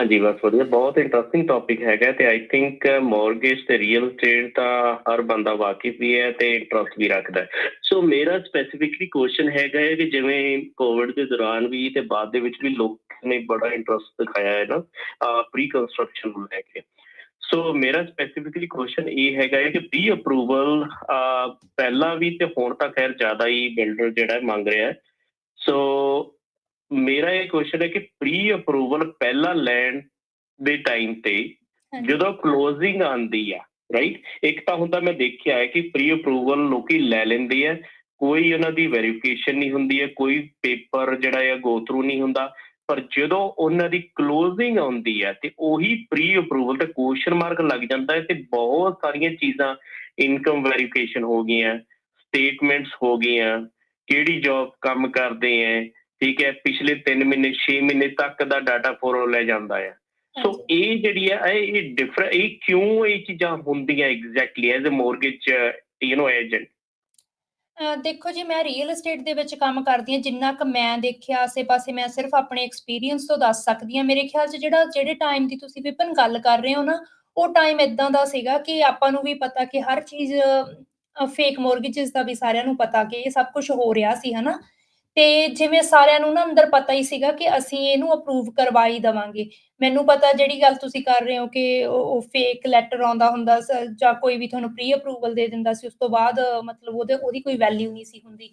ਹਾਂਜੀ, ਬਸ ਵਧੀਆ। ਬਹੁਤ ਇੰਟਰਸਟਿੰਗ ਟੌਪਿਕ ਹੈਗਾ ਤੇ ਆਈ ਥਿੰਕ ਮੌਰਗੇਜ ਤੇ ਰੀਅਲ ਏਸਟੇਟ ਦਾ ਹਰ ਬੰਦਾ ਵਾਕਿਫ ਵੀ ਹੈ ਤੇ ਇੰਟਰਸਟ ਵੀ ਰੱਖਦਾ ਸੋ ਮੇਰਾ ਸਪੈਸੀਫਿਕਲੀ ਕੁਐਸਚਨ ਹੈਗਾ ਹੈ ਕਿ ਜਿਵੇਂ ਕੋਵਿਡ ਦੇ ਦੌਰਾਨ ਵੀ ਤੇ ਬਾਅਦ ਦੇ ਵਿੱਚ ਵੀ ਲੋਕਾਂ ਨੇ ਬੜਾ ਇੰਟਰਸਟ ਦਿਖਾਇਆ ਹੈ ਨਾ ਪ੍ਰੀ ਕੰਸਟਰਕਸ਼ਨ ਨੂੰ ਲੈ ਕੇ। ਸੋ ਮੇਰਾ ਸਪੈਸੀਫਿਕਲੀ ਕੁਐਸਚਨ ਇਹ ਹੈਗਾ ਹੈ ਕਿ ਪ੍ਰੀ ਅਪਰੂਵਲ ਪਹਿਲਾਂ ਵੀ ਤੇ ਹੁਣ ਤਾਂ ਖੈਰ ਜ਼ਿਆਦਾ ਹੀ ਬਿਲਡਰ ਜਿਹੜਾ ਮੰਗ ਰਿਹਾ ਹੈ। ਸੋ ਮੇਰਾ ਇਹ ਕੁਐਸਚਨ ਹੈ ਕਿ ਪ੍ਰੀ ਅਪਰੂਵਲ ਪਹਿਲਾਂ ਲੈਣ ਦੇ ਟਾਈਮ ਤੇ। ਜਦੋਂ ਕਲੋਜ਼ਿੰਗ ਆਂਦੀ ਆ ਰਾਈਟ ਇੱਕ ਤਾਂ ਹੁੰਦਾ ਮੈਂ ਦੇਖਿਆ ਹੈ ਕਿ ਪ੍ਰੀ ਅਪਰੂਵਲ ਲੋਕੀ ਲੈ ਲੈਂਦੇ ਆ ਕੋਈ ਉਹਨਾਂ ਦੀ ਵੈਰੀਫਿਕੇਸ਼ਨ ਨਹੀਂ ਹੁੰਦੀ ਹੈ ਕੋਈ ਪੇਪਰ ਜਿਹੜਾ ਹੈ ਗੋ ਥਰੂ ਨਹੀਂ ਹੁੰਦਾ ਪਰ ਜਦੋਂ ਉਹਨਾਂ ਦੀ ਕਲੋਜ਼ਿੰਗ ਆਉਂਦੀ ਹੈ ਤੇ ਉਹੀ ਪ੍ਰੀ ਅਪਰੂਵਲ ਤੇ ਕੁਐਸਚਨ ਮਾਰਕ ਲੱਗ ਜਾਂਦਾ ਹੈ ਤੇ ਬਹੁਤ ਸਾਰੀਆਂ ਚੀਜ਼ਾਂ ਇਨਕਮ ਵੈਰੀਫਿਕੇਸ਼ਨ ਹੋ ਗਈਆਂ ਸਟੇਟਮੈਂਟਸ ਹੋ ਗਈਆਂ ਕਿਹੜੀ ਜੌਬ ਕੰਮ ਕਰਦੇ ਆ ਠੀਕ ਹੈ ਪਿਛਲੇ 3 ਮਹੀਨੇ 6 ਮਹੀਨੇ ਤੱਕ ਦਾ ਡਾਟਾ ਫੋਰੋ ਲੈ ਜਾਂਦਾ ਹੈ ਸੋ ਇਹ ਜਿਹੜੀ ਹੈ ਇਹ ਡਿਫਰ ਇਹ ਕਿਉਂ ਇਹ ਚੀਜ਼ਾਂ ਹੁੰਦੀਆਂ exactly as uh, a mortgage you know agent ਦੇਖੋ ਜੀ ਮੈਂ ਰੀਅਲ ਏਸਟੇਟ ਦੇ ਵਿੱਚ ਕੰਮ ਕਰਦੀ ਹਾਂ ਜਿੰਨਾ ਕੁ ਮੈਂ ਦੇਖਿਆ ਆਸੇ-ਪਾਸੇ ਮੈਂ ਸਿਰਫ ਆਪਣੇ ਐਕਸਪੀਰੀਅੰਸ ਤੋਂ ਦੱਸ ਸਕਦੀ ਹਾਂ। ਮੇਰੇ ਖਿਆਲ 'ਚ ਜਿਹੜਾ ਜਿਹੜੇ ਟਾਈਮ ਦੀ ਤੁਸੀਂ ਵਿਪਨ ਗੱਲ ਕਰ ਰਹੇ ਹੋ ਨਾ ਉਹ ਟਾਈਮ ਇਦਾਂ ਦਾ ਸੀਗਾ ਕਿ ਆਪਾਂ ਨੂੰ ਵੀ ਪਤਾ ਕਿ ਹਰ ਚੀਜ਼ ਫੇਕ ਮੋਰਗੇजेस ਦਾ ਵੀ ਸਾਰਿਆਂ ਨੂੰ ਪਤਾ ਕਿ ਇਹ ਸਭ ਕੁਝ ਹੋ ਰਿਹਾ ਸੀ ਹਨਾ? ਤੇ ਜਿਵੇਂ ਸਾਰਿਆਂ ਨੂੰ ਨਾ ਅੰਦਰ ਪਤਾ ਹੀ ਸੀਗਾ ਕਿ ਅਸੀਂ ਇਹਨੂੰ ਅਪਰੂਵ ਕਰਵਾਈ ਦਵਾਂਗੇ। ਮੈਨੂੰ ਪਤਾ ਜਿਹੜੀ ਗੱਲ ਤੁਸੀਂ ਕਰ ਰਹੇ ਹੋ ਕਿ ਉਹ ਫੇਕ ਲੈਟਰ ਆਉਂਦਾ ਹੁੰਦਾ ਜਾਂ ਕੋਈ ਵੀ ਤੁਹਾਨੂੰ ਪ੍ਰੀ ਅਪਰੂਵਲ ਦੇ ਦਿੰਦਾ ਸੀ ਉਸ ਤੋਂ ਬਾਅਦ ਮਤਲਬ ਉਹਦੇ ਉਹਦੀ ਕੋਈ ਵੈਲਿਊ ਨਹੀਂ ਸੀ ਹੁੰਦੀ।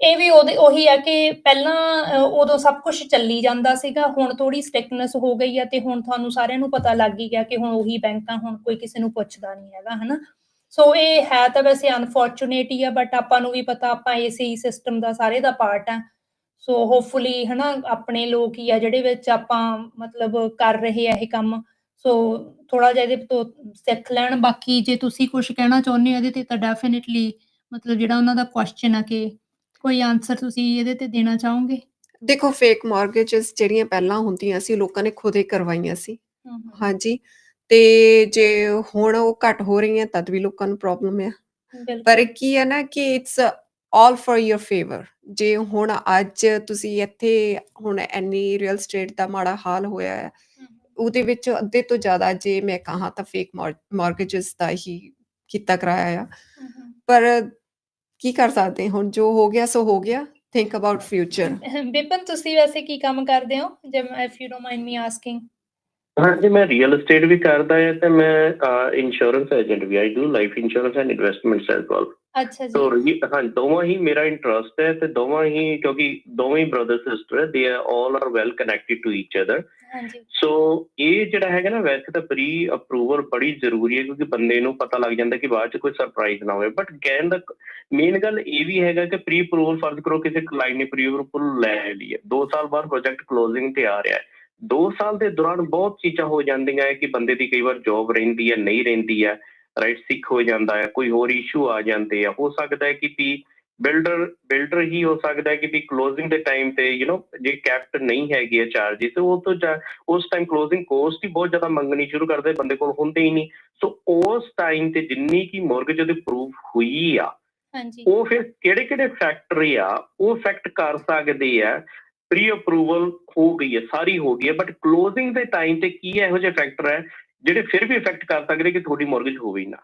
ਇਹ ਵੀ ਉਹਦੇ ਉਹੀ ਆ ਕਿ ਪਹਿਲਾਂ ਅ, ਉਦੋਂ ਸਭ ਕੁਝ ਚੱਲੀ ਜਾਂਦਾ ਸੀਗਾ ਹੁਣ ਥੋੜੀ ਸਟ੍ਰਿਕਨੈਸ ਹੋ ਗਈ ਆ ਤੇ ਹੁਣ ਤੁਹਾਨੂੰ ਸਾਰਿਆਂ ਨੂੰ ਪਤਾ ਲੱਗ ਹੀ ਗਿਆ ਕਿ ਹੁਣ ਉਹੀ ਬੈਂਕਾਂ ਹੁਣ ਕੋਈ ਕਿਸੇ ਨੂੰ ਪੁੱਛਦਾ ਨਹੀਂ ਹੈਗਾ ਹਨਾ? ਸੋ ਇਹ ਹੈ ਤਾਂ ਵੈਸੇ ਅਨਫੋਰਚੂਨੇਟ ਹੀ ਆ ਬਟ ਆਪਾਂ ਨੂੰ ਵੀ ਪਤਾ ਆਪਾਂ ਇਸੇ ਹੀ ਸਿਸਟਮ ਦਾ ਸਾਰੇ ਦਾ ਪਾਰਟ ਆ। ਸੋ ਹੋਪਫੁਲੀ ਹਨਾ ਆਪਣੇ ਲੋਕ ਹੀ ਆ ਜਿਹੜੇ ਵਿੱਚ ਆਪਾਂ ਮਤਲਬ ਕਰ ਰਹੇ ਆ ਇਹ ਕੰਮ। ਸੋ ਥੋੜਾ ਜਿਹਾ ਇਹਦੇ ਤੋਂ ਸਿੱਖ ਲੈਣ। ਬਾਕੀ ਜੇ ਤੁਸੀਂ ਕੁਝ ਕਹਿਣਾ ਚਾਹੁੰਦੇ ਹੋ ਇਹਦੇ ਤੇ ਤਾਂ ਡੈਫੀਨਿਟਲੀ ਮਤਲਬ ਜਿਹੜਾ ਉਹਨਾਂ ਦਾ ਕੁਐਸਚਨ ਆ ਕਿ ਕੋਈ ਆਨਸਰ ਤੁਸੀਂ ਇਹਦੇ ਤੇ ਦੇਣਾ ਚਾਹੋਗੇ? ਦੇਖੋ ਫੇਕ ਮਾਰਗੇजेस ਜਿਹੜੀਆਂ ਪਹਿਲਾਂ ਹੁੰਦੀਆਂ ਸੀ ਲੋਕਾਂ ਨੇ ਖੁਦ ਹੀ ਕਰਵਾਈਆਂ ਸੀ। ਹਾਂਜੀ। ਤੇ ਜੇ ਹੁਣ ਉਹ ਘੱਟ ਹੋ ਰਹੀਆਂ ਤਦ ਵੀ ਲੋਕਾਂ ਨੂੰ ਪ੍ਰੋਬਲਮ ਹੈ। ਪਰ ਕੀ ਹੈ ਨਾ ਕਿ it's all for your favour ਜੇ ਹੁਣ ਅੱਜ ਤੁਸੀਂ ਇੱਥੇ ਹੁਣ ਐਨੀ ਰੀਅਲ ਸਟੇਟ ਦਾ ਮਾੜਾ ਹਾਲ ਹੋਇਆ ਹੈ ਉਹਦੇ ਵਿੱਚ ਅੱਧੇ ਤੋਂ ਜ਼ਿਆਦਾ ਜੇ ਮੈਂ ਕਹਾ ਤਾਂ ਫੇਕ ਮਾਰਗੇजेस ਦਾ ਹੀ ਕੀਤਾ ਕਰਾਇਆ ਆ। ਪਰ ਕੀ ਕਰ ਸਕਦੇ ਹੁਣ ਜੋ ਹੋ ਗਿਆ ਸੋ ਹੋ ਗਿਆ। ਥਿੰਕ ਅਬਾਊਟ ਫਿਊਚਰ ਬਿਪਨ ਤੁਸੀਂ ਵੈਸੇ ਕੀ ਕੰਮ ਕਰਦੇ ਹੋ? ਜੇ if you don't mind me asking ਹਾਂਜੀ ਮੈਂ ਰੀਅਲ ਏਸਟੇਟ ਵੀ ਕਰਦਾ ਹਾਂ ਤੇ ਮੈਂ insurance agent we I do life insurance and investments as well ਅੱਛਾ ਜੀ। ਸੋ ਹਾਂ ਦੋਵਾਂ ਹੀ ਮੇਰਾ ਇੰਟਰਸਟ ਹੈ ਤੇ ਦੋਵਾਂ ਹੀ ਕਿਉਂਕਿ ਦੋਵੇਂ ਹੀ ਬ੍ਰਦਰ ਸਿਸਟਰ ਦੇ are all are well connected to each other ਹਾਂਜੀ। ਸੋ ਇਹ ਜਿਹੜਾ ਹੈਗਾ ਨਾ ਵੈਸੇ ਤਾਂ ਪ੍ਰੀ ਅਪਰੂਵਲ ਬੜੀ ਜ਼ਰੂਰੀ ਹੈ ਕਿਉਂਕਿ ਬੰਦੇ ਨੂੰ ਪਤਾ ਲੱਗ ਜਾਂਦਾ ਕਿ ਬਾਅਦ ਚ ਕੋਈ ਸਰਪ੍ਰਾਈਜ਼ ਨਾ ਹੋਵੇ। ਬਟ ਕਹਿਣ ਦਾ ਮੇਨ ਗੱਲ ਇਹ ਵੀ ਹੈਗਾ ਕਿ ਪ੍ਰੀ ਅਪਰੂਵਲ ਫਰਜ਼ ਕਰੋ ਕਿਸੇ ਕਲਾਇੰਟ ਨੇ ਪ੍ਰੀ ਅਪਰੂਵਲ ਲੈ ਲਈ ਹੈ। 2 ਸਾਲ ਬਾਅਦ ਪ੍ਰੋਜੈਕਟ ਕਲੋਜ਼ਿੰਗ ਤੇ ਆ ਰਿਹਾ ਹੈ। 2 ਸਾਲ ਦੇ ਦੌਰਾਨ ਬਹੁਤ ਚੀਜ਼ਾਂ ਹੋ ਜਾਂਦੀਆਂ ਹੈ ਕਿ ਬੰਦੇ ਦੀ ਕਈ ਵਾਰ ਜੌਬ ਰਹਿੰਦੀ ਹੈ ਨਹੀਂ ਰਹਿੰਦੀ ਹੈ ਰਾਈਟ ਸਿੱਖ ਹੋ ਜਾਂਦਾ ਹੈ ਕੋਈ ਹੋਰ ਇਸ਼ੂ ਆ ਜਾਂਦੇ ਆ। ਹੋ ਸਕਦਾ ਹੈ ਕਿ ਵੀ ਬਿਲਡਰ ਬਿਲਡਰ ਹੀ ਹੋ ਸਕਦਾ ਹੈ ਕਿ ਵੀ ক্লোজিং ਦੇ ਟਾਈਮ ਤੇ ਯੂ نو ਜੇ ਕੈਪਟ ਨਹੀਂ ਹੈਗੀ ਹੈ ਚਾਰਜਸ ਉਹ ਤੋਂ ਉਸ ਟਾਈਮ ক্লোজিং ਕੋਸਟ ਹੀ ਬਹੁਤ ਜ਼ਿਆਦਾ ਮੰਗਣੀ ਸ਼ੁਰੂ ਕਰਦੇ ਬੰਦੇ ਕੋਲ ਹੁੰਦੇ ਹੀ ਨਹੀਂ। ਸੋ ਉਸ ਟਾਈਮ ਤੇ ਜਿੰਨੀ ਕੀ ਮੌਰਗੇਜ ਉਹਦੀ ਪ੍ਰੂਫ ਹੋਈ ਆ ਹਾਂਜੀ। ਉਹ ਫਿਰ ਕਿਹੜੇ ਕਿਹੜੇ ਫੈਕਟਰੀ ਆ ਉਹ ਫੈਕਟ ਕਰ ਸਕਦੇ ਆ ਪ੍ਰੀ ਅਪਰੂਵਲ ਹੋ ਗਈ ਹੈ ਸਾਰੀ ਹੋ ਗਈ ਹੈ ਬਟ ਕਲੋਜ਼ਿੰਗ ਦੇ ਟਾਈਮ ਤੇ ਕੀ ਇਹੋ ਜਿਹੇ ਫੈਕਟਰ ਹੈ ਜਿਹੜੇ ਫਿਰ ਵੀ ਇਫੈਕਟ ਕਰ ਸਕਦੇ ਕਿ ਤੁਹਾਡੀ ਮੋਰਗੇਜ ਹੋਵੇ ਹੀ ਨਾ?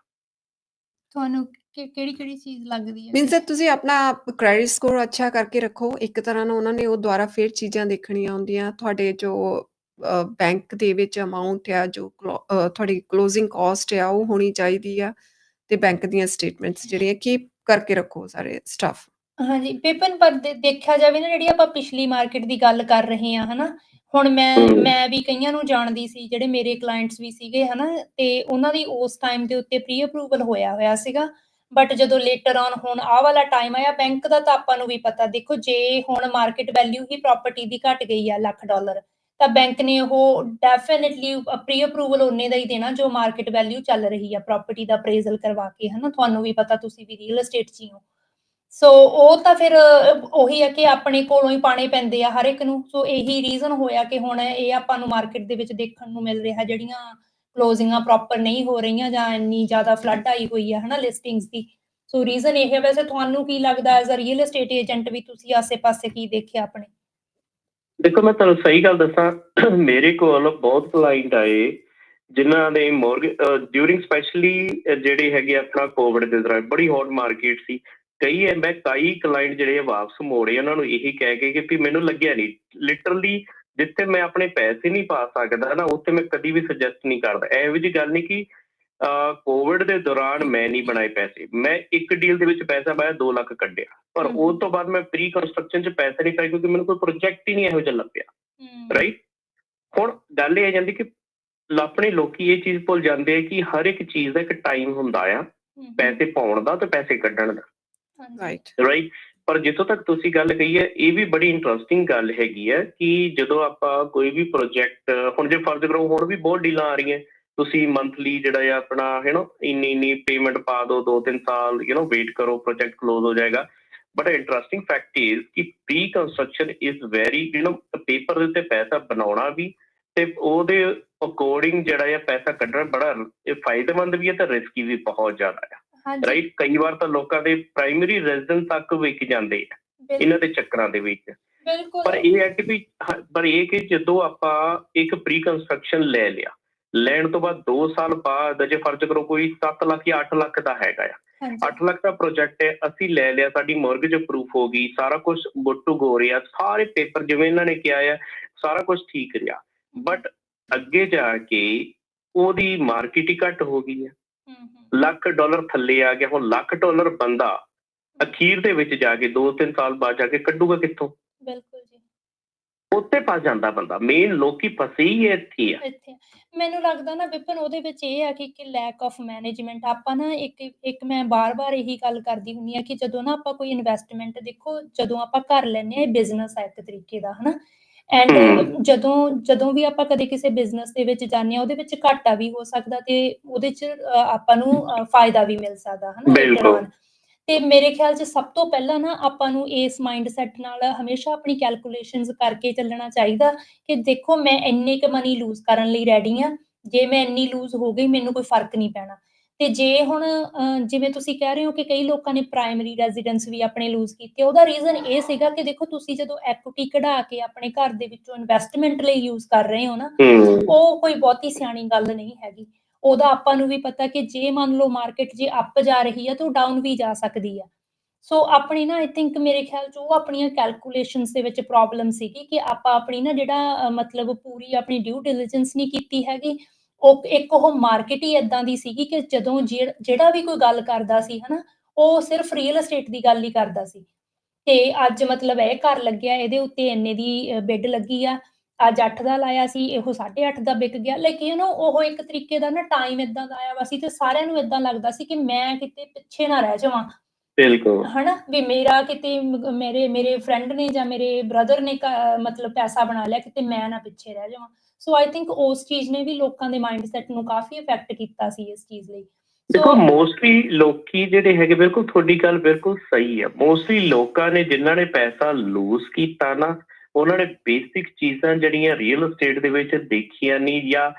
ਤੁਹਾਨੂੰ ਕਿਹੜੀ ਕਿਹੜੀ ਚੀਜ਼ ਲੱਗਦੀ ਹੈ? ਮੀਨਸ ਤੁਸੀਂ ਆਪਣਾ ਕ੍ਰੈਡਿਟ ਸਕੋਰ ਅੱਛਾ ਕਰਕੇ ਰੱਖੋ। ਇੱਕ ਤਰ੍ਹਾਂ ਨਾਲ ਉਹਨਾਂ ਨੇ ਉਹ ਦੁਆਰਾ ਫਿਰ ਚੀਜ਼ਾਂ ਦੇਖਣੀਆਂ ਹੁੰਦੀਆਂ। ਤੁਹਾਡੇ ਜੋ ਬੈਂਕ ਦੇ ਵਿੱਚ ਅਮਾਉਂਟ ਆ ਜੋ ਤੁਹਾਡੀ ਕਲੋਜ਼ਿੰਗ ਕਾਸਟ ਆ ਉਹ ਹੋਣੀ ਚਾਹੀਦੀ ਆ। ਤੇ ਬੈਂਕ ਦੀਆਂ ਸਟੇਟਮੈਂਟਸ ਜਿਹੜੀਆਂ ਕੀਪ ਕਰਕੇ ਰੱਖੋ ਸਾਰੇ ਸਟਫ ਹਾਂਜੀ ਪੇਪਨ ਪਰ ਦੇ- ਦੇਖਿਆ ਜਾਵੇ ਨਾ ਜਿਹੜੀ ਆਪਾਂ ਪਿਛਲੀ ਮਾਰਕੀਟ ਦੀ ਗੱਲ ਕਰ ਰਹੇ ਹਾਂ ਹਨਾ ਹੁਣ ਮੈਂ ਹਮ। ਮੈਂ ਵੀ ਕਈਆਂ ਨੂੰ ਜਾਣਦੀ ਸੀ ਜਿਹੜੇ ਮੇਰੇ ਕਲਾਇੰਟਸ ਵੀ ਸੀਗੇ ਹਨਾ ਤੇ ਉਹਨਾਂ ਦੀ ਉਸ ਟਾਈਮ ਦੇ ਉੱਤੇ ਪ੍ਰੀ ਅਪਰੂਵਲ ਹੋਇਆ ਹੋਇਆ ਸੀਗਾ ਬਟ ਜਦੋਂ ਲੇਟਰ ਔਨ ਹੁਣ ਆਹ ਵਾਲਾ ਟਾਈਮ ਆਇਆ ਬੈਂਕ ਦਾ ਤਾਂ ਆਪਾਂ ਨੂੰ ਵੀ ਪਤਾ ਦੇਖੋ ਜੇ ਹੁਣ ਮਾਰਕੀਟ ਵੈਲਿਊ ਹੀ ਪ੍ਰਾਪਰਟੀ ਦੀ ਘਟ ਗਈ ਆ ਲੱਖ ਡਾਲਰ ਤਾਂ ਬੈਂਕ ਨੇ ਉਹ ਡੈਫੀਨਿਟਲੀ ਪ੍ਰੀ ਅਪਰੂਵਲ ਉਹਨੇ ਦਾ ਹੀ ਦੇਣਾ ਜੋ ਮਾਰਕੀਟ ਵੈਲਿਊ ਚੱਲ ਰਹੀ ਆ ਪ੍ਰਾਪਰਟੀ ਦਾ ਅਪਰੇਜ਼ਲ ਕਰਵਾ ਕੇ ਹਨਾ ਤੁਹਾਨੂੰ ਵੀ ਪਤਾ ਤੁਸੀਂ ਵੀ ਰੀਅਲ ਏਸਟੇਟ 'ਚ ਹੀ ਹੋ ਸੋ ਉਹ ਤਾਂ ਫਿਰ ਉਹੀ ਹੈ ਕਿ ਆਪਣੇ ਕੋਲੋਂ ਹੀ ਪਾਣੇ ਪੈਂਦੇ ਆ ਹਰ ਇੱਕ ਨੂੰ। ਸੋ ਇਹੀ ਰੀਜ਼ਨ ਹੋਇਆ ਕਿ ਹੁਣ ਇਹ ਆਪਾਂ ਨੂੰ ਮਾਰਕੀਟ ਦੇ ਵਿੱਚ ਦੇਖਣ ਨੂੰ ਮਿਲ ਰਿਹਾ ਜਿਹੜੀਆਂ ਕਲੋਜ਼ਿੰਗਾਂ ਪ੍ਰੋਪਰ ਨਹੀਂ ਹੋ ਰਹੀਆਂ ਜਾਂ ਇੰਨੀ ਜ਼ਿਆਦਾ ਫਲੱਡ ਆਈ ਹੋਈ ਹੈ ਹਨਾ ਲਿਸਟਿੰਗਸ ਦੀ। ਸੋ ਰੀਜ਼ਨ ਇਹ ਹੈ ਵੈਸੇ ਤੁਹਾਨੂੰ ਕੀ ਲੱਗਦਾ as a real estate agent ਵੀ ਤੁਸੀਂ ਆਸੇ-ਪਾਸੇ ਕੀ ਦੇਖਿਆ ਆਪਣੇ? ਦੇਖੋ, ਮੈਂ ਤੁਹਾਨੂੰ ਸਹੀ ਗੱਲ ਦੱਸਾਂ, ਮੇਰੇ ਕੋਲ ਬਹੁਤ ਕਲਾਇੰਟ ਆਏ ਜਿਨ੍ਹਾਂ ਦੇ ਮੋਰਗੇਜ ਡਿਊਰਿੰਗ ਸਪੈਸ਼ਲੀ ਜਿਹੜੇ ਹੈਗੇ ਆਪਣਾ ਕੋਵਿਡ ਦੇ ਦੌਰਾਨ, ਬੜੀ ਹੌਟ ਮਾਰਕੀਟ ਸੀ। ਕਈ ਮੈਂ ਕਈ ਕਲਾਇੰਟ ਜਿਹੜੇ ਵਾਪਸ ਮੋੜੇ ਉਹਨਾਂ ਨੂੰ ਇਹੀ ਕਹਿ ਕੇ ਕਿ ਵੀ ਮੈਨੂੰ ਲੱਗਿਆ ਨਹੀਂ ਲਿਟਰਲੀ ਜਿੱਥੇ ਮੈਂ ਆਪਣੇ ਪੈਸੇ ਨਹੀਂ ਪਾ ਸਕਦਾ ਨਾ ਉੱਥੇ ਮੈਂ ਕਦੀ ਵੀ ਸੁਜੈਸਟ ਨਹੀਂ ਕਰਦਾ। ਇਹੋ ਜਿਹੀ ਗੱਲ ਨਹੀਂ ਕਿ ਕੋਵਿਡ ਦੇ ਦੌਰਾਨ ਮੈਂ ਨਹੀਂ ਬਣਾਏ ਪੈਸੇ। ਮੈਂ ਇੱਕ ਡੀਲ ਦੇ ਵਿੱਚ ਪੈਸਾ ਪਾਇਆ 2 ਲੱਖ ਕੱਢਿਆ। ਪਰ। ਉਸ ਤੋਂ ਬਾਅਦ ਮੈਂ ਪ੍ਰੀ ਕੰਸਟਰਕਸ਼ਨ 'ਚ ਪੈਸੇ ਨਹੀਂ ਪਾਏ ਕਿਉਂਕਿ ਮੈਨੂੰ ਕੋਈ ਪ੍ਰੋਜੈਕਟ ਹੀ ਨਹੀਂ ਇਹੋ ਜਿਹਾ ਲੱਭਿਆ। ਰਾਈਟ ਹੁਣ ਗੱਲ ਇਹ ਆ ਜਾਂਦੀ ਕਿ ਆਪਣੇ ਲੋਕੀ ਇਹ ਚੀਜ਼ ਭੁੱਲ ਜਾਂਦੇ ਆ ਕਿ ਹਰ ਇੱਕ ਚੀਜ਼ ਦਾ ਇੱਕ ਟਾਈਮ ਹੁੰਦਾ ਆ। ਪੈਸੇ ਪਾਉਣ ਦਾ ਤੇ ਪੈਸੇ ਕੱਢਣ ਦਾ। ਰਾਈਟ ਰਾਈਟ ਪਰ ਜਿੱਥੋਂ ਤੱਕ ਤੁਸੀਂ ਗੱਲ ਕਹੀ ਹੈ ਇਹ ਵੀ ਬੜੀ ਇੰਟਰਸਟਿੰਗ ਗੱਲ ਹੈਗੀ ਹੈ ਕਿ ਜਦੋਂ ਆਪਾਂ ਕੋਈ ਵੀ ਪ੍ਰੋਜੈਕਟ ਹੁਣ ਜੇ ਫਰਜ਼ ਕਰੋ ਹੁਣ ਵੀ ਬਹੁਤ ਡੀਲਾਂ ਆ ਰਹੀਆਂ ਤੁਸੀਂ ਮੰਥਲੀ ਜਿਹੜਾ ਆ ਆਪਣਾ ਹੈ ਨਾ ਇੰਨੀ ਇੰਨੀ ਪੇਮੈਂਟ ਪਾ ਦਿਓ ਦੋ ਤਿੰਨ ਸਾਲ ਯੂ نو ਵੇਟ ਕਰੋ ਪ੍ਰੋਜੈਕਟ ਕਲੋਜ਼ ਹੋ ਜਾਏਗਾ ਬਟ ਇੰਟਰਸਟਿੰਗ ਫੈਕਟ ਇਜ਼ ਕਿ pre construction is very you know paper ਦੇ ਉੱਤੇ ਪੈਸਾ ਬਣਾਉਣਾ ਵੀ ਤੇ ਉਹਦੇ ਅਕੋਰਡਿੰਗ ਜਿਹੜਾ ਆ ਪੈਸਾ ਕੱਢਣਾ ਬੜਾ ਇਹ ਫਾਇਦੇਮੰਦ ਵੀ ਹੈ ਤੇ ਰਿਸਕੀ ਵੀ ਬਹੁਤ ਜ਼ਿਆਦਾ ਹੈ ਹਾਂਜੀ ਰਾਈਟ ਕਈ ਵਾਰ ਤਾਂ ਲੋਕਾਂ ਦੇ ਪ੍ਰਾਇਮਰੀ ਰੈਜ਼ੀਡੈਂਸ ਤੱਕ ਵਿਕ ਜਾਂਦੇ ਆ। ਇਹਨਾਂ ਦੇ ਚੱਕਰਾਂ ਦੇ ਵਿੱਚ। ਬਿਲਕੁਲ। ਪਰ ਇਹ ਹੈ ਕਿ ਵੀ ਪਰ ਇਹ ਕਿ ਜਦੋਂ ਆਪਾਂ ਇੱਕ ਪ੍ਰੀ ਕੰਸਟਰਕਸ਼ਨ ਲੈ ਲਿਆ ਲੈਣ ਤੋਂ ਬਾਅਦ 2 ਸਾਲ ਬਾਅਦ ਜੇ ਫਰਜ਼ ਕਰੋ ਕੋਈ 7 ਲੱਖ ਜਾਂ 8 ਲੱਖ ਦਾ ਹੈਗਾ ਆ। ਹਾਂਜੀ। 8 ਲੱਖ ਦਾ ਪ੍ਰੋਜੈਕਟ ਹੈ ਅਸੀਂ ਲੈ ਲਿਆ ਸਾਡੀ ਮੋਰਗੇਜ ਅਪਰੂਵ ਹੋ ਗਈ ਸਾਰਾ ਕੁਝ ਗੁੱਡ ਟੂ ਗੋ ਰਿਹਾ ਸਾਰੇ ਪੇਪਰ ਜਿਵੇਂ ਇਹਨਾਂ ਨੇ ਕਿਹਾ ਆ ਸਾਰਾ ਕੁਝ ਠੀਕ ਰਿਹਾ। ਬਟ ਅੱਗੇ ਜਾ ਕੇ ਉਹਦੀ ਮਾਰਕੀਟ ਹੀ ਘੱਟ ਹੋ ਗਈ ਹੈ ਹਮ, ਲੱਖ ਡਾਲਰ ਥੱਲੇ ਆ ਗਿਆ ਹੁਣ ਲੱਖ ਡਾਲਰ ਬੰਦਾ ਅਖੀਰ ਦੇ ਵਿੱਚ ਜਾ ਕੇ 2-3 ਸਾਲ ਬਾਅਦ ਜਾ ਕੇ ਕੱਢੂਗਾ ਕਿੱਥੋਂ? ਬਿਲਕੁਲ ਜੀ। ਉੱਤੇ ਫਸ ਜਾਂਦਾ ਬੰਦਾ ਮੇਨ ਲੋਕੀ ਫਸੇ ਹੀ ਇੱਥੇ ਆ। ਇੱਥੇ ਮੈਨੂੰ ਲੱਗਦਾ ਨਾ ਵਿਪਨ ਉਹਦੇ ਵਿੱਚ ਇਹ ਆ ਕਿ ਕਿ ਲੈਕ ਆਫ ਮੈਨੇਜਮੈਂਟ ਆਪਾਂ ਨਾ ਇੱਕ ਇੱਕ ਮੈਂ ਬਾਰ-ਬਾਰ ਇਹੀ ਗੱਲ ਕਰਦੀ ਹੁੰਨੀ ਆ ਕਿ ਜਦੋਂ ਨਾ ਆਪਾਂ ਕੋਈ ਇਨਵੈਸਟਮੈਂਟ ਦੇਖੋ ਜਦੋਂ ਆਪਾਂ ਘਰ ਲੈਨੇ ਆ ਇਹ ਬਿਜ਼ਨਸ ਆ ਇੱਕ ਤਰੀਕੇ ਦਾ ਹਨਾ? ਐਂਡ। ਜਦੋਂ ਜਦੋਂ ਵੀ ਆਪਾਂ ਕਦੇ ਕਿਸੇ ਬਿਜ਼ਨਸ ਦੇ ਵਿੱਚ ਜਾਂਦੇ ਆ ਉਹਦੇ ਵਿੱਚ ਘਾਟਾ ਵੀ ਹੋ ਸਕਦਾ ਤੇ ਉਹਦੇ ਚ ਆਪਾਂ ਨੂੰ ਫਾਇਦਾ ਵੀ ਮਿਲ ਸਕਦਾ ਹਨਾ ਬਿਲਕੁਲ। ਤੇ ਮੇਰੇ ਖਿਆਲ 'ਚ ਸਭ ਤੋਂ ਪਹਿਲਾਂ ਨਾ ਆਪਾਂ ਨੂੰ ਇਸ ਮਾਈਂਡਸੈਟ ਨਾਲ ਹਮੇਸ਼ਾ ਆਪਣੀ ਕੈਲਕੂਲੇਸ਼ਨਸ ਕਰਕੇ ਚੱਲਣਾ ਚਾਹੀਦਾ ਕਿ ਦੇਖੋ ਮੈਂ ਇੰਨੇ ਕ ਮਨੀ ਲੂਜ਼ ਕਰਨ ਲਈ ਰੈਡੀ ਆ ਜੇ ਮੈਂ ਇੰਨੀ ਲੂਜ਼ ਹੋ ਗਈ ਮੈਨੂੰ ਕੋਈ ਫ਼ਰਕ ਨਹੀਂ ਪੈਣਾ ਤੇ ਜੇ ਹੁਣ ਜਿਵੇਂ ਤੁਸੀਂ ਕਹਿ ਰਹੇ ਹੋ ਕਿ ਕਈ ਲੋਕਾਂ ਨੇ ਪ੍ਰਾਇਮਰੀ ਰੈਜ਼ੀਡੈਂਸ ਵੀ ਆਪਣੇ ਲੂਜ਼ ਕੀਤੇ ਉਹਦਾ ਰੀਜ਼ਨ ਇਹ ਸੀਗਾ ਕਿ ਦੇਖੋ ਤੁਸੀਂ ਜਦੋਂ ਐਕੁਇਟੀ ਕਢਾ ਕੇ ਆਪਣੇ ਘਰ ਦੇ ਵਿੱਚੋਂ ਇਨਵੈਸਟਮੈਂਟ ਲਈ ਯੂਜ਼ ਕਰ ਰਹੇ ਹੋ ਨਾ ਉਹ ਕੋਈ ਬਹੁਤੀ ਸਿਆਣੀ ਗੱਲ ਨਹੀਂ ਹੈਗੀ। ਉਹਦਾ ਆਪਾਂ ਨੂੰ ਵੀ ਪਤਾ ਕਿ ਜੇ ਮੰਨ ਲਓ ਮਾਰਕੀਟ ਜੇ ਅਪ ਜਾ ਰਹੀ ਹੈ ਤਾਂ ਡਾਊਨ ਵੀ ਜਾ ਸਕਦੀ ਆ। ਸੋ ਆਪਣੀ ਨਾ ਆਈ ਥਿੰਕ ਮੇਰੇ ਖਿਆਲ ਚ ਉਹ ਆਪਣੀਆਂ ਕੈਲਕੂਲੇਸ਼ਨਸ ਦੇ ਵਿੱਚ ਪ੍ਰੋਬਲਮ ਸੀਗੀ ਕਿ ਆਪਾਂ ਆਪਣੀ ਨਾ ਜਿਹੜਾ ਮਤਲਬ ਪੂਰੀ ਆਪਣੀ ਡਿਊ ਡਿਲੀਜੈਂਸ ਨਹੀਂ ਕੀਤੀ ਹੈਗੀ ਉਹ ਇੱਕ ਉਹ ਮਾਰਕੀਟ ਹੀ ਇਦਾਂ ਦੀ ਸੀਗੀ ਕਿ ਜਦੋਂ ਜਿਹੜਾ ਵੀ ਕੋਈ ਗੱਲ ਕਰਦਾ ਸੀ ਹਨਾ ਉਹ ਸਿਰਫ ਰੀਅਲ ਏਸਟੇਟ ਦੀ ਗੱਲ ਹੀ ਕਰਦਾ ਸੀ। ਤੇ ਅੱਜ ਮਤਲਬ ਇਹ ਘਰ ਲੱਗਿਆ ਇਹਦੇ ਉੱਤੇ ਇੰਨੇ ਦੀ ਬਿੱਡ ਲੱਗੀ ਆ। ਅੱਜ 8 ਦਾ ਲਾਇਆ ਸੀ ਇਹੋ 8.5 ਦਾ ਵਿਕ ਗਿਆ। نو ਉਹ ਇੱਕ ਤਰੀਕੇ ਦਾ ਨਾ ਟਾਈਮ ਇਦਾਂ ਦਾ ਆਇਆ ਵਾ ਸੀ ਤੇ ਸਾਰਿਆਂ ਨੂੰ ਇਦਾਂ ਲੱਗਦਾ ਸੀ ਕਿ ਮੈਂ ਕਿਤੇ ਪਿੱਛੇ ਨਾ ਰਹਿ ਜਾਵਾਂ। ਬਿਲਕੁਲ। ਹਨਾ ਵੀ ਮੇਰਾ ਕਿਤੇ ਮੇਰੇ ਮੇਰੇ ਫਰੈਂਡ ਨੇ ਜਾਂ ਮੇਰੇ ਬ੍ਰਦਰ ਨੇ ਮਤਲਬ ਪੈਸਾ ਬਣਾ ਲਿਆ ਕਿਤੇ ਮੈਂ ਨਾ ਪਿੱਛੇ ਰਹਿ ਜਾਵਾਂ। ਸੋ ਆਈ ਥਿੰਕ ਉਸ ਚੀਜ਼ ਨੇ ਵੀ ਲੋਕਾਂ ਦੇ ਮਾਈਂਡਸੈਟ ਨੂੰ ਕਾਫੀ ਇਫੈਕਟ ਕੀਤਾ ਸੀ ਇਸ ਚੀਜ਼ ਲਈ। ਦੇਖੋ ਮੋਸਟਲੀ ਲੋਕੀ ਜਿਹੜੇ ਹੈਗੇ, ਬਿਲਕੁਲ ਤੁਹਾਡੀ ਗੱਲ ਬਿਲਕੁਲ ਸਹੀ ਹੈ ਮੋਸਟਲੀ ਲੋਕਾਂ ਨੇ ਜਿਨ੍ਹਾਂ ਨੇ ਪੈਸਾ ਲੂਜ਼ ਕੀਤਾ ਨਾ, ਉਹਨਾਂ ਨੇ ਬੇਸਿਕ ਚੀਜ਼ਾਂ ਜਿਹੜੀਆਂ ਰੀਅਲ ਏਸਟੇਟ ਦੇ ਵਿੱਚ ਦੇਖੀਆਂ ਨਹੀਂ ਜਾਂ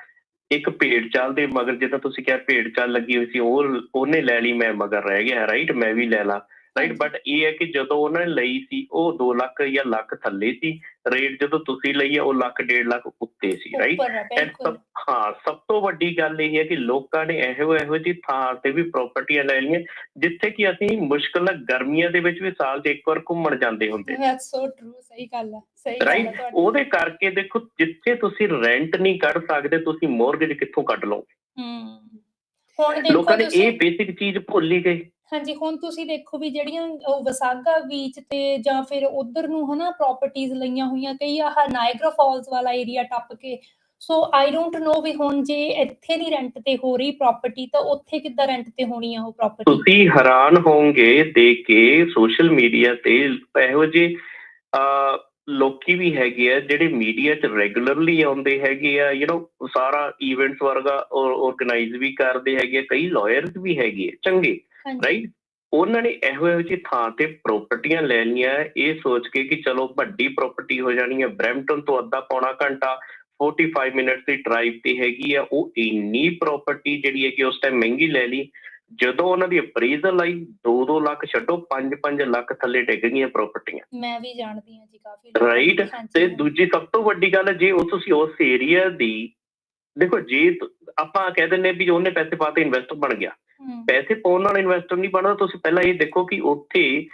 ਇੱਕ ਭੇਡ ਚਾਲ ਦੇ ਮਗਰ, ਜਿੱਦਾਂ ਤੁਸੀਂ ਕਿਹਾ ਭੇਡ ਚਾਲ ਲੱਗੀ ਹੋਈ ਸੀ, ਉਹ, ਉਹਨੇ ਲੈ ਲਈ, ਮੈਂ ਮਗਰ ਰਹਿ ਗਿਆ ਰਾਈਟ ਮੈਂ ਵੀ ਲੈ ਲਾ। ਰਾਈਟ ਬਟ ਇਹ ਹੈ ਕਿ ਜਦੋਂ ਉਹਨਾਂ ਨੇ ਲਈ ਸੀ ਉਹ 2 ਲੱਖ ਜਾਂ ਲੱਖ ਥੱਲੇ ਸੀ। ਰੇਟ ਜਦੋਂ ਤੁਸੀਂ ਲਈ ਹੈ ਉਹ ਲੱਖ ਡੇਢ ਲੱਖ ਉੱਤੇ ਸੀ ਰਾਈਟ ਐਂਡ ਸਭ ਹਾਂ ਸਭ ਤੋਂ ਵੱਡੀ ਗੱਲ ਇਹ ਹੈ ਕਿ ਲੋਕਾਂ ਨੇ ਇਹੋ ਇਹੋ ਜਿਹੀ ਥਾਂ ਤੇ ਵੀ ਪ੍ਰਾਪਰਟੀਆਂ ਲੈ ਲਈਆਂ ਜਿੱਥੇ ਕਿ ਅਸੀਂ ਮੁਸ਼ਕਲ ਨਾਲ ਗਰਮੀਆਂ ਦੇ ਵਿੱਚ ਵੀ ਸਾਲ 'ਚ ਇੱਕ ਵਾਰ ਘੁੰਮਣ ਜਾਂਦੇ ਹੁੰਦੇ। ਦੈਟਸ ਸੋ ਟਰੂ ਸਹੀ ਗੱਲ ਸਹੀ ਆ ਰਾਈਟ ਉਹਦੇ ਕਰਕੇ ਦੇਖੋ ਜਿੱਥੇ ਤੁਸੀਂ ਰੈਂਟ ਨਹੀਂ ਕੱਢ ਸਕਦੇ ਤੁਸੀਂ ਮੋਰਗੇਜ ਕਿੱਥੋਂ ਕੱਢ ਲਓ ਹਮ ਹੁਣ ਦੇਖੋ ਲੋਕਾਂ ਨੇ ਇਹ ਬੇਸਿਕ ਚੀਜ਼ ਭੁੱਲ ਹੀ ਗਏ। ਹਾਂਜੀ, ਹੁਣ ਤੁਸੀਂ ਦੇਖੋ ਵੀ ਜਿਹੜੀਆਂ ਵਸਾਗਾ ਬੀਚ ਤੇ ਜਾਂ ਫਿਰ ਉਧਰ ਨੂੰ ਹਨਾ ਪ੍ਰਾਪਰਟੀਆਂ ਲਈਆਂ ਹੋਈਆਂ, ਕਈ ਆਹ ਨਾਇਗਰਾ ਫਾਲਸ ਵਾਲਾ ਏਰੀਆ ਟੱਪ ਕੇ ਸੋ ਆਈ ਡੋਂਟ ਨੋ ਵੀ ਹੁਣ ਜੇ ਇੱਥੇ ਨਹੀਂ ਰੈਂਟ ਤੇ ਹੋ ਰਹੀ ਪ੍ਰਾਪਰਟੀ ਤਾਂ ਉੱਥੇ ਕਿੱਦਾਂ ਰੈਂਟ ਤੇ ਹੋਣੀ ਆ ਉਹ ਪ੍ਰਾਪਰਟੀ ਤੁਸੀਂ ਹੈਰਾਨ ਹੋਵੋਗੇ ਦੇਖ ਕੇ ਸੋਸ਼ਲ ਮੀਡੀਆ ਤੇ ਇਹੋ ਜਿਹੇ ਲੋਕੀ ਵੀ ਹੈਗੇ ਆ ਜਿਹੜੇ ਮੀਡੀਆ 'ਚ ਰੈਗੂਲਰਲੀ ਆਉਂਦੇ ਹੈਗੇ ਆ ਯੂ نو ਸਾਰਾ ਇਵੈਂਟਸ ਵਰਗਾ ਆਰਗੇਨਾਈਜ਼ ਵੀ ਕਰਦੇ ਹੈਗੇ ਕਈ ਲਾਇਰਸ ਵੀ ਹੈਗੇ ਚੰਗੇ। ਰਾਈਟ ਉਹਨਾਂ ਨੇ ਇਹੋ ਇਹੋ ਜਿਹੀ ਥਾਂ ਤੇ ਪ੍ਰਾਪਰਟੀਆਂ ਲੈ ਲਈਆਂ। ਇਹ ਸੋਚ ਕੇ ਕਿ ਚਲੋ ਵੱਡੀ ਪ੍ਰਾਪਰਟੀ ਹੋ ਜਾਣੀ ਹੈ। ਬ੍ਰੈਂਪਟਨ ਤੋਂ ਅੱਧਾ ਪੌਣਾ ਘੰਟਾ 45 ਮਿੰਟਸ ਦੀ ਡਰਾਈਵ ਤੇ ਹੈਗੀ ਆ। ਉਹ ਇੰਨੀ ਪ੍ਰਾਪਰਟੀ ਜਿਹੜੀ ਹੈ ਕਿ ਉਸ ਟਾਈਮ ਮਹਿੰਗੀ ਲੈ ਲਈ। ਜਦੋਂ ਉਹਨਾਂ ਦੀ ਅਪਰੀਜ਼ਲ ਆਈ 2-2 ਲੱਖ ਛੱਡੋ 5-5 ਲੱਖ ਥੱਲੇ ਡਿੱਗ ਗਈਆਂ ਪ੍ਰਾਪਰਟੀਆਂ ਮੈਂ ਵੀ ਜਾਣਦੀ ਹਾਂ ਜੀ ਕਾਫੀ। ਰਾਈਟ ਤੇ। ਦੂਜੀ ਸਭ ਤੋਂ ਵੱਡੀ ਗੱਲ ਜੇ ਉਹ ਤੁਸੀਂ ਉਸ ਏਰੀਆ ਦੀ ਦੇਖੋ ਜੇ ਆਪਾਂ ਕਹਿ ਦਿੰਨੇ ਵੀ ਉਹਨੇ ਪੈਸੇ ਪਾਤੇ ਇਨਵੈਸਟਰ ਬਣ ਗਿਆ। ਪੈਸੇ ਪਾਉਣ ਨਾਲ ਇਨਵੈਸਟਰ ਨਹੀਂ ਬਣਦਾ ਤੁਸੀਂ ਪਹਿਲਾਂ ਇਹ ਦੇਖੋ ਕਿ ਉੱਥੇ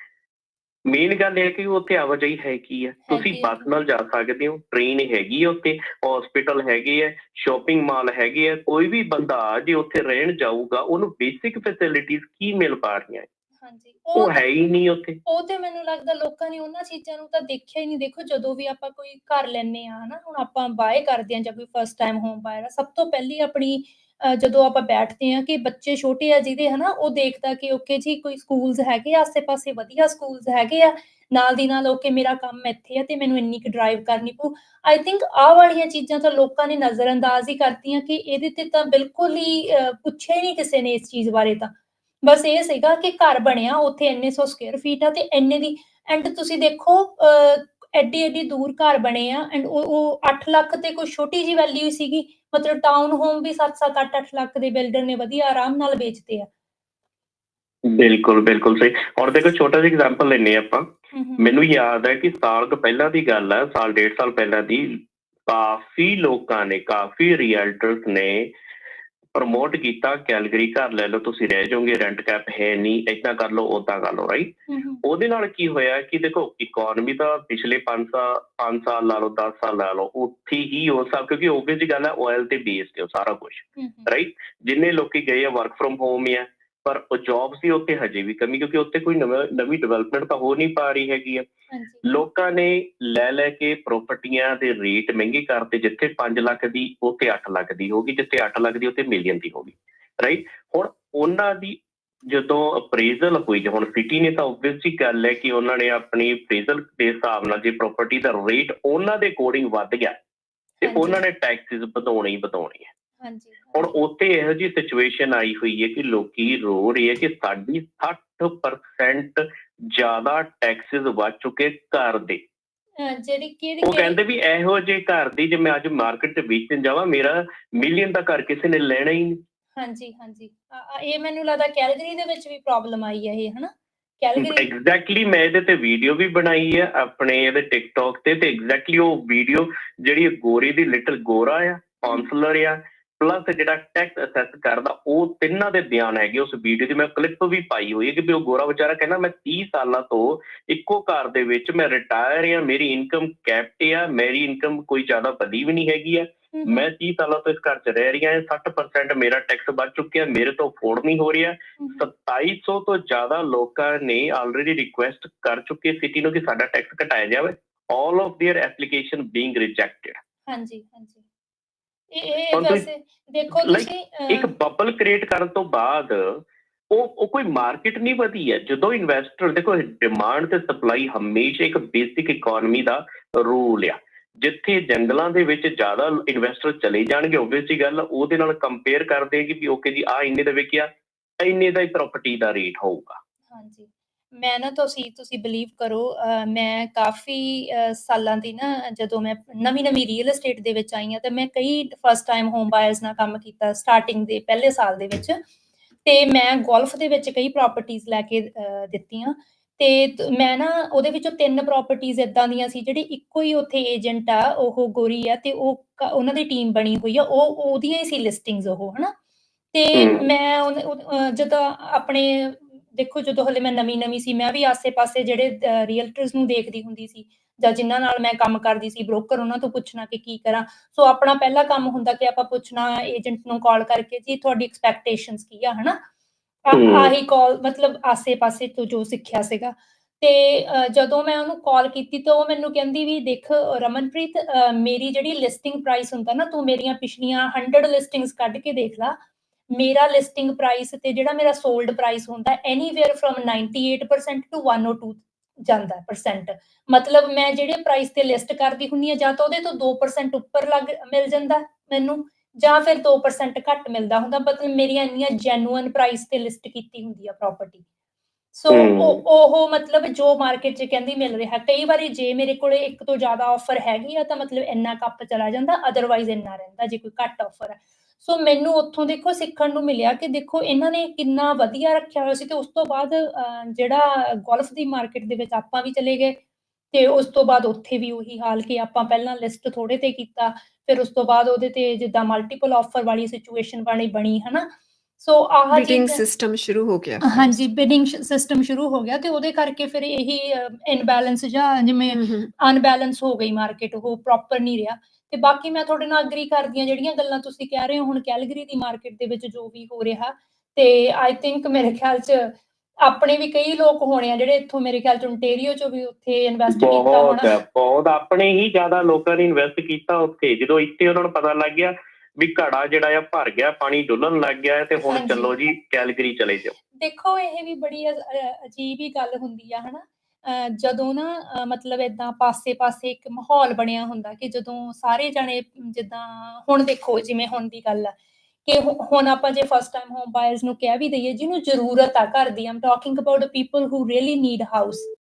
ਮੇਨ ਗੱਲ ਇਹ ਹੈ ਕਿ ਉੱਥੇ ਆਵਾਜਾਈ ਹੈ ਕੀ ਹੈ ਤੁਸੀਂ। ਬੱਸ ਨਾਲ ਜਾ ਸਕਦੇ ਹੋ ਟ੍ਰੇਨ ਹੈਗੀ ਹੈ ਉੱਥੇ ਹਸਪੀਟਲ ਹੈਗੇ ਹੈ ਸ਼ਾਪਿੰਗ ਮਾਲ ਹੈਗੇ ਹੈ ਕੋਈ ਵੀ ਬੰਦਾ ਜੇ ਉੱਥੇ ਰਹਿਣ ਜਾਊਗਾ ਉਹਨੂੰ ਬੇਸਿਕ ਫੈਸਿਲਿਟੀਆਂ ਕੀ ਮਿਲ ਪਾ ਰਹੀਆਂ ਹੈ? ਹਾਂਜੀ। ਉਹ ਹੈ ਹੀ ਨਹੀਂ ਉੱਥੇ। ਉਹ ਤੇ ਮੈਨੂੰ ਲੱਗਦਾ ਲੋਕਾਂ ਨੇ ਉਹਨਾਂ ਚੀਜ਼ਾਂ ਨੂੰ ਤਾਂ ਦੇਖਿਆ ਹੀ ਨਹੀਂ। ਦੇਖੋ ਜਦੋਂ ਵੀ ਆਪਾਂ ਕੋਈ ਘਰ ਲੈਨੇ ਆ ਹਨਾ ਹੁਣ ਆਪਾਂ ਬਾਏ ਕਰਦੇ ਆ ਜਾਂ ਕੋਈ ਫਰਸਟ ਟਾਈਮ ਹੋਮ ਬਾਇਰ ਆ ਸਭ ਤੋਂ ਪਹਿਲੀ ਆਪਣੀ ਜਦੋਂ ਆਪਾਂ ਬੈਠਦੇ ਆ ਕਿ ਬੱਚੇ ਛੋਟੇ ਆ ਜਿਹਦੇ ਹਨਾ ਉਹ ਦੇਖਦਾ ਕਿ ਓਕੇ ਜੀ ਕੋਈ ਸਕੂਲਸ ਹੈਗੇ ਆ ਆਸੇ-ਪਾਸੇ ਵਧੀਆ ਸਕੂਲਸ ਹੈਗੇ ਆ ਨਾਲ ਦੀ ਨਾਲ ਓਕੇ ਮੇਰਾ ਕੰਮ ਇੱਥੇ ਆ ਤੇ ਮੈਨੂੰ ਇੰਨੀ ਕੁ ਡਰਾਈਵ ਕਰਨੀ ਪਊ। ਆਈ ਥਿੰਕ ਆਹ ਵਾਲੀਆਂ ਚੀਜ਼ਾਂ ਤਾਂ ਲੋਕਾਂ ਨੇ ਨਜ਼ਰਅੰਦਾਜ਼ ਹੀ ਕਰਤੀਆਂ ਕਿ ਇਹਦੇ ਤੇ ਤਾਂ ਬਿਲਕੁਲ ਹੀ ਪੁੱਛਿਆ ਹੀ ਨਹੀਂ ਕਿਸੇ ਨੇ ਇਸ ਚੀਜ਼ ਬਾਰੇ ਤਾਂ। ਬਸ ਇਹ ਸੀਗਾ ਕਿ ਘਰ ਬਣਿਆ ਉੱਥੇ ਇੰਨੇ ਸੌ ਸਕੁਅਰ ਫੀਟ ਆ ਤੇ ਇੰਨੇ ਦੀ ਐਂਡ ਤੁਸੀਂ ਦੇਖੋ ਅ, ਐਡੀ ਐਡੀ ਦੂਰ ਘਰ ਬਣੇ ਆ ਐਂਡ ਉਹ ਉਹ 8 ਲੱਖ ਤੇ ਕੋਈ ਛੋਟੀ ਜੀ ਵੈਲਿਊ ਸੀਗੀ ਮਤਲਬ ਟਾਊਨ ਹੋਮ ਵੀ 7-7 8-8 ਲੱਖ ਦੇ ਬਿਲਡਰ ਨੇ ਵਧੀਆ ਆਰਾਮ ਨਾਲ ਵੇਚਦੇ ਆ। ਬਿਲਕੁਲ ਬਿਲਕੁਲ ਸਹੀ। ਔਰ ਦੇਖੋ ਛੋਟਾ ਜਿਹਾ ਐਗਜ਼ਾਮਪਲ ਲੈਨੇ ਆਪਾਂ। ਮੈਨੂੰ ਯਾਦ ਹੈ ਕਿ ਸਾਲ ਕੁ ਪਹਿਲਾਂ ਦੀ ਗੱਲ ਹੈ ਸਾਲ ਡੇਢ ਸਾਲ ਪਹਿਲਾਂ ਦੀ ਕਾਫੀ ਲੋਕਾਂ ਨੇ ਕਾਫੀ ਰੀਅਲਟਰਸ ਨੇ ਪ੍ਰਮੋਟ ਕੀਤਾ ਕੈਲਗਰੀ ਘਰ ਲੈ ਲਓ ਤੁਸੀਂ ਰਹਿ ਜਾਓਗੇ ਰੈਂਟ ਕੈਪ ਹੈ ਨਹੀਂ ਇਦਾਂ ਕਰ ਲਓ ਉਦਾਂ ਕਰ ਲਓ ਰਾਈਟ ਉਹਦੇ ਨਾਲ ਕੀ ਹੋਇਆ ਕਿ ਦੇਖੋ ਇਕਨੋਮੀ ਤਾਂ ਪਿਛਲੇ 5 ਸਾਲ 5 ਸਾਲ ਲਾ ਲਓ 10 ਸਾਲ ਲਾ ਲਓ ਉੱਥੇ ਹੀ ਹੋ ਸਭ ਕਿਉਂਕਿ ਓਬਵੀਅਸ ਜੀ ਗੱਲ ਹੈ ਆਇਲ ਤੇ ਹੈ ਉਹ ਸਾਰਾ ਕੁਝ ਰਾਈਟ ਜਿੰਨੇ ਲੋਕੀ ਗਏ ਆ ਵਰਕ ਫਰਮ ਹੋਮ ਹੀ ਆ ਪਰ ਉਹ ਜੌਬਸ ਦੀ ਉੱਥੇ ਹਜੇ ਵੀ ਕਮੀ ਕਿਉਂਕਿ ਉੱਥੇ ਕੋਈ ਨਵਾਂ- ਨਵੀਂ ਡਿਵੈਲਪਮੈਂਟ ਤਾਂ ਹੋ ਨਹੀਂ ਪਾ ਰਹੀ ਹੈਗੀ ਆ। ਲੋਕਾਂ ਨੇ ਲੈ ਲੈ ਕੇ ਪ੍ਰਾਪਰਟੀਆਂ ਦੇ ਰੇਟ ਮਹਿੰਗੇ ਕਰਤੇ ਜਿੱਥੇ 5 ਲੱਖ ਦੀ ਉੱਥੇ 8 ਲੱਖ ਦੀ ਹੋਗੀ ਜਿੱਥੇ 8 ਲੱਖ ਦੀ ਉੱਥੇ ਮਿਲੀਅਨ ਦੀ ਹੋਗੀ ਰਾਈਟ ਹੁਣ ਉਹਨਾਂ ਦੀ ਜਦੋਂ ਅਪਰੇਜ਼ਲ ਹੋਈ ਜੇ ਹੁਣ ਸਿਟੀ ਨੇ ਤਾਂ ਆਬਵੀਅਸਲੀ ਗੱਲ ਹੈ ਕਿ ਉਹਨਾਂ ਨੇ ਆਪਣੀ ਅਪਰੇਜ਼ਲ ਦੇ ਹਿਸਾਬ ਨਾਲ ਜੇ ਪ੍ਰਾਪਰਟੀ ਦਾ ਰੇਟ ਉਹਨਾਂ ਦੇ ਅਕੋਰਡਿੰਗ ਵੱਧ ਗਿਆ ਤੇ। ਉਹਨਾਂ ਨੇ ਟੈਕਸਿਸ ਵਧਾਉਣੇ ਹੀ ਵਧਾਉਣੇ ਆ। ਹਾਂਜੀ ਹੁਣ ਉੱਥੇ ਇਹੋ ਜਿਹੀ ਸਿਚੁਏਸ਼ਨ ਆਈ ਹੋਈ ਹੈ ਕਿ ਲੋਕੀ ਰੋ ਰਹੇ ਆ ਕਿ ਸਾਡੀ 60% ਜ਼ਿਆਦਾ ਟੈਕਸਿਸ ਵੱਧ ਚੁੱਕੇ ਘਰ ਦੇ। ਅ, ਜਿਹੜੀ ਕਿਹੜੀ ਉਹ ਕਹਿੰਦੇ ਵੀ ਇਹੋ ਜਿਹੇ ਘਰ ਦੀ ਜੇ ਮੈਂ ਅੱਜ ਮਾਰਕੀਟ 'ਚ ਵੇਚਣ ਜਾਵਾਂ ਮੇਰਾ ਮਿਲੀਅਨ ਦਾ ਘਰ ਕਿਸੇ ਨੇ ਲੈਣਾ ਹੀ ਨਹੀਂ। ਹਾਂਜੀ ਹਾਂਜੀ। ਇਹ ਮੈਨੂੰ ਲੱਗਦਾ ਕੈਲਗਰੀ ਦੇ ਵਿੱਚ ਵੀ ਪ੍ਰੋਬਲਮ ਆਈ ਹੈ ਇਹ ਹਨਾ? ਕੈਲਗਰੀ ਐਗਜ਼ੈਕਟਲੀ ਮੈਂ ਇਹਦੇ ਤੇ ਵੀਡੀਓ ਵੀ ਬਣਾਈ ਹੈ ਆਪਣੇ ਇਹਦੇ ਟਿਕਟੌਕ ਤੇ ਤੇ ਐਗਜ਼ੈਕਟਲੀ ਉਹ ਵੀਡੀਓ ਜਿਹੜੀ ਗੋਰੀ ਦੀ ਲਿਟਲ ਗੋਰਾ ਆ ਕਾਉਂਸਲਰ ਆ ਪਲੱਸ ਜਿਹੜਾ ਟੈਕਸ ਅਸੈਸ ਕਰਦਾ ਉਹ ਤਿੰਨਾਂ ਦੇ ਬਿਆਨ ਹੈਗੇ ਉਸ ਵੀਡੀਓ ਦੀ ਮੈਂ ਕਲਿੱਪ ਵੀ ਪਾਈ ਹੋਈ ਹੈ ਕਿ ਵੀ ਉਹ ਗੋਰਾ ਵਿਚਾਰਾ ਕਹਿੰਦਾ ਮੈਂ 30 ਸਾਲਾਂ ਤੋਂ ਇੱਕੋ ਘਰ ਦੇ ਵਿੱਚ ਮੈਂ ਰਿਟਾਇਰ ਆ ਮੇਰੀ ਇਨਕਮ ਕੈਪਟ ਆ ਮੇਰੀ ਇਨਕਮ ਕੋਈ ਜ਼ਿਆਦਾ ਵਧੀ ਵੀ ਨਹੀਂ ਹੈਗੀ ਹਮ, ਮੈਂ 30 ਸਾਲਾਂ ਤੋਂ ਇਸ ਘਰ 'ਚ ਰਹਿ ਰਹੀ ਹਾਂ 60% ਮੇਰਾ ਟੈਕਸ ਵੱਧ ਚੁੱਕਿਆ ਮੇਰੇ ਤੋਂ ਅਫੋਰਡ ਨਹੀਂ ਹੋ ਰਿਹਾ। ਹਮ ਹਮ, 2700 ਤੋਂ ਜ਼ਿਆਦਾ ਲੋਕਾਂ ਨੇ ਆਲਰੇਡੀ ਰਿਕੁਐਸਟ ਕਰ ਚੁੱਕੇ ਸਿਟੀ ਨੂੰ ਕਿ ਸਾਡਾ ਟੈਕਸ ਘਟਾਇਆ ਜਾਵੇ। All of their application being rejected ਹਾਂਜੀ ਹਾਂਜੀ। ਇਹ ਹੁਣ ਤੁਸੀਂ- ਵੈਸੇ ਦੇਖੋ like, ਤੁਸੀਂ ਇੱਕ ਬਬਲ ਕ੍ਰੀਏਟ ਕਰਨ ਤੋਂ ਬਾਅਦ ਉਹ ਉਹ ਕੋਈ ਮਾਰਕੀਟ ਨਹੀਂ ਵਧੀ ਹੈ। ਜਦੋਂ ਇਨਵੈਸਟਰ ਦੇਖੋ ਡਿਮਾਂਡ ਤੇ ਸਪਲਾਈ ਹਮੇਸ਼ਾ ਇੱਕ ਬੇਸਿਕ ਇਕਨੋਮੀ ਦਾ ਰੂਲ ਆ। ਜਿੱਥੇ ਜੰਗਲਾਂ ਦੇ ਵਿੱਚ ਜ਼ਿਆਦਾ ਇਨਵੈਸਟਰ ਚਲੇ ਜਾਣਗੇ ਓਬਵੀਅਸਲੀ ਗੱਲ ਉਹਦੇ ਨਾਲ ਕੰਪੇਅਰ ਕਰਦੇ ਕਿ ਵੀ ਓਕੇ ਜੀ ਆ ਇੰਨੇ ਦਾ ਵਿਕਿਆ ਇੰਨੇ ਦਾ ਹੀ ਪ੍ਰਾਪਰਟੀ ਦਾ ਰੇਟ ਹੋਊਗਾ। ਹਾਂਜੀ। ਮੈਂ ਨਾ ਤੁਸੀਂ ਤੁਸੀਂ ਬਲੀਵ ਕਰੋ ਮੈਂ ਕਾਫੀ ਸਾਲਾਂ ਦੀ ਨਾ ਜਦੋਂ ਮੈਂ ਨਵੀਂ ਨਵੀਂ ਰੀਅਲ ਏਸਟੇਟ ਦੇ ਵਿੱਚ ਆਈ ਹਾਂ ਤੇ ਮੈਂ ਕਈ ਫਸਟ ਟਾਈਮ ਹੋਮ ਬਾਇਰਸ ਨਾਲ ਕੰਮ ਕੀਤਾ ਸਟਾਰਟਿੰਗ ਦੇ ਪਹਿਲੇ ਸਾਲ ਦੇ ਵਿੱਚ ਤੇ ਮੈਂ ਗੋਲਫ ਦੇ ਵਿੱਚ ਕਈ ਪ੍ਰਾਪਰਟੀਆਂ ਲੈ ਕੇ ਦਿੱਤੀਆਂ ਤੇ ਮੈਂ ਨਾ ਉਹਦੇ ਵਿੱਚੋਂ ਤਿੰਨ ਪ੍ਰਾਪਰਟੀਆਂ ਇਦਾਂ ਦੀਆਂ ਸੀ ਜਿਹੜੀ ਇੱਕੋ ਹੀ ਉੱਥੇ ਏਜੰਟ ਆ ਉਹ ਗੋਰੀ ਆ ਤੇ ਉਹ ਉਹਨਾਂ ਦੀ ਟੀਮ ਬਣੀ ਹੋਈ ਆ ਉਹ ਉਹਦੀਆਂ ਹੀ ਸੀ ਲਿਸਟਿੰਗਸ ਉਹ ਹਨਾ ਤੇ। ਮੈਂ ਜਦੋਂ ਆਪਣੇ ਦੇਖੋ ਜਦੋਂ ਹਲੇ ਮੈਂ ਨਵੀਂ ਨਵੀਂ ਸੀ ਮੈਂ ਵੀ ਆਸੇ-ਪਾਸੇ ਜਿਹੜੇ ਰੀਅਲਟਰਸ ਨੂੰ ਦੇਖਦੀ ਹੁੰਦੀ ਸੀ ਜਾਂ ਜਿਨ੍ਹਾਂ ਨਾਲ ਮੈਂ ਕੰਮ ਕਰਦੀ ਸੀ ਬ੍ਰੋਕਰ ਉਹਨਾਂ ਤੋਂ ਪੁੱਛਣਾ ਕਿ ਕੀ ਕਰਾਂ। ਸੋ ਆਪਣਾ ਪਹਿਲਾ ਕੰਮ ਹੁੰਦਾ ਕਿ ਆਪਾਂ ਪੁੱਛਣਾ ਏਜੰਟ ਨੂੰ ਕਾਲ ਕਰਕੇ ਜੀ ਤੁਹਾਡੀ ਐਕਸਪੈਕਟੇਸ਼ਨਸ ਕੀ ਆ ਹਨਾ। ਆਹੀ ਕਾਲ ਮਤਲਬ ਆਸੇ-ਪਾਸੇ ਤੋਂ ਜੋ ਸਿੱਖਿਆ ਸੀਗਾ। ਤੇ ਜਦੋਂ ਮੈਂ ਉਹਨੂੰ ਕਾਲ ਕੀਤੀ ਤਾਂ ਉਹ ਮੈਨੂੰ ਕਹਿੰਦੀ ਵੀ ਦੇਖ ਰਮਨਪ੍ਰੀਤ ਮੇਰੀ ਜਿਹੜੀ ਲਿਸਟਿੰਗ ਪ੍ਰਾਈਸ ਹੁੰਦਾ ਨਾ ਤੂੰ ਮੇਰੀਆਂ ਪਿਛਲੀਆਂ 100 ਲਿਸਟਿੰਗਸ ਕੱਢ ਕੇ ਦੇਖ ਲਾ। ਮੇਰਾ ਲਿਸਟਿੰਗ ਪ੍ਰਾਈਸ ਤੇ ਜਿਹੜਾ ਮੇਰਾ ਸੋਲਡ ਪ੍ਰਾਈਸ ਹੁੰਦਾ ਐਨੀਵੇਅਰ ਫਰਮ 98% ਟੂ 102 ਜਾਂਦਾ ਪਰਸੈਂਟ ਮਤਲਬ ਮੈਂ ਜਿਹੜੇ ਪ੍ਰਾਈਸ ਤੇ ਲਿਸਟ ਕਰਦੀ ਹੁੰਨੀ ਆ ਜਾਂ ਤਾਂ ਉਹਦੇ ਤੋਂ 2% ਉੱਪਰ ਲੱਗ ਮਿਲ ਜਾਂਦਾ ਮੈਨੂੰ ਜਾਂ ਫਿਰ 2% ਘੱਟ ਮਿਲਦਾ ਹੁੰਦਾ ਮਤਲਬ ਮੇਰੀਆਂ ਇੰਨੀਆਂ ਜੈਨੂਇਨ ਪ੍ਰਾਈਸ ਤੇ ਲਿਸਟ ਕੀਤੀ ਹੁੰਦੀ ਆ ਪ੍ਰਾਪਰਟੀ ਸੋ ਉਹ ਮਤਲਬ ਜੋ ਮਾਰਕੀਟ 'ਚ ਕਹਿੰਦੀ ਮਿਲ ਰਿਹਾ ਕਈ ਵਾਰੀ ਜੇ ਮੇਰੇ ਕੋਲੇ ਇੱਕ ਤੋਂ ਜ਼ਿਆਦਾ ਆਫਰ ਹੈਗੀ ਆ ਤਾਂ ਮਤਲਬ ਇੰਨਾ ਕੱਪ ਚਲਾ ਜਾਂਦਾ ਅਦਰਵਾਈਜ਼ ਇੰਨਾ ਰਹਿੰਦਾ ਜੇ ਕੋਈ ਘੱਟ ਆਫਰ ਹੈ। ਸੋ ਮੈਨੂੰ ਉੱਥੋਂ ਦੇਖੋ ਸਿੱਖਣ ਨੂੰ ਮਿਲਿਆ ਕਿ ਦੇਖੋ ਇਹਨਾਂ ਨੇ ਕਿੰਨਾ ਵਧੀਆ ਰੱਖਿਆ ਹੋਇਆ ਸੀ ਤੇ ਉਸ ਤੋਂ ਬਾਅਦ ਜਿਹੜਾ ਗੋਲਫ ਦੀ ਮਾਰਕੀਟ ਦੇ ਵਿੱਚ ਆਪਾਂ ਵੀ ਚਲੇ ਗਏ ਤੇ ਉਸ ਤੋਂ ਬਾਅਦ ਉੱਥੇ ਵੀ ਉਹੀ ਹਾਲ ਕਿ ਆਪਾਂ ਪਹਿਲਾਂ ਲਿਸਟ ਥੋੜੇ ਤੇ ਕੀਤਾ ਫਿਰ ਉਸ ਤੋਂ ਬਾਅਦ ਉਹਦੇ ਤੇ ਜਿੱਦਾਂ ਮਲਟੀਪਲ ਆਫਰ ਵਾਲੀ ਸਿਚੁਏਸ਼ਨ ਬਣੀ ਬਣੀ ਹਨਾ? ਸੋ ਆਹ ਬਿਡਿੰਗ ਸਿਸਟਮ ਸ਼ੁਰੂ ਹੋ ਗਿਆ। ਹਾਂਜੀ ਬਿਡਿੰਗ ਸਿਸਟਮ ਸ਼ੁਰੂ ਹੋ ਗਿਆ ਤੇ ਉਹਦੇ ਕਰਕੇ ਫਿਰ ਇਹੀ ਇਨਬੈਲੈਂਸ ਜਾਂ ਜਿਵੇਂ ਅਨਬੈਲੈਂਸ ਹੋ। ਗਈ ਮਾਰਕੀਟ ਉਹ ਪ੍ਰੋਪਰ ਨਹੀਂ ਰਿਹਾ। ਤੇ ਬਾਕੀ ਮੈਂ ਤੁਹਾਡੇ ਨਾਲ ਅਗਰੀ ਕਰਦੀ ਹਾਂ ਜਿਹੜੀਆਂ ਗੱਲਾਂ ਤੁਸੀਂ ਕਹਿ ਰਹੇ ਹੋ ਹੁਣ ਕੈਲਗਰੀ ਦੀ ਮਾਰਕੀਟ ਦੇ ਵਿੱਚ ਜੋ ਵੀ ਹੋ ਰਿਹਾ ਤੇ ਆਈ ਥਿੰਕ ਮੇਰੇ ਖਿਆਲ 'ਚ ਆਪਣੇ ਵੀ ਕਈ ਲੋਕ ਹੋਣੇ ਆ ਜਿਹੜੇ ਇੱਥੋਂ ਮੇਰੇ ਖਿਆਲ 'ਚ ontario 'ਚੋਂ ਵੀ ਉੱਥੇ ਇਨਵੈਸਟ ਕੀਤਾ ਹੋਣਾ। ਬਹੁਤ। ਆਪਣੇ ਹੀ ਜ਼ਿਆਦਾ ਲੋਕਾਂ ਨੇ ਇਨਵੈਸਟ ਕੀਤਾ ਉੱਥੇ। ਜਦੋਂ ਇੱਥੇ ਉਹਨਾਂ ਨੂੰ ਪਤਾ ਲੱਗ ਗਿਆ ਵੀ ਘੜਾ ਜਿਹੜਾ ਆ ਭਰ ਗਿਆ ਪਾਣੀ ਡੁੱਲਣ ਲੱਗ ਗਿਆ ਤੇ ਹੁਣ। ਚੱਲੋ ਜੀ ਕੈਲਗਰੀ ਚਲੇ ਜਾਓ। ਦੇਖੋ ਇਹ ਵੀ ਬੜੀ ਅਜੀਬ ਹੀ ਗੱਲ ਹੁੰਦੀ ਆ ਹਨਾ? ਜਦੋਂ ਨਾ ਮਤਲਬ ਇਦਾਂ ਪਾਸੇ-ਪਾਸੇ ਇੱਕ ਮਾਹੌਲ ਬਣਿਆ ਹੁੰਦਾ ਕਿ ਜਦੋਂ ਸਾਰੇ ਜਣੇ ਜਿੱਦਾਂ ਹੁਣ ਦੇਖੋ, ਜਿਵੇਂ ਹੁਣ ਦੀ ਗੱਲ ਆ ਕਿ ਹੁ- ਹੁਣ ਆਪਾਂ ਜੇ ਫਸਟ ਟਾਈਮ ਹੋਮ ਬਾਇਰਸ ਨੂੰ ਕਹਿ ਵੀ ਦਈਏ, ਜਿਹਨੂੰ ਜ਼ਰੂਰਤ ਆ ਘਰ ਦੀ I'm talking about people who really need house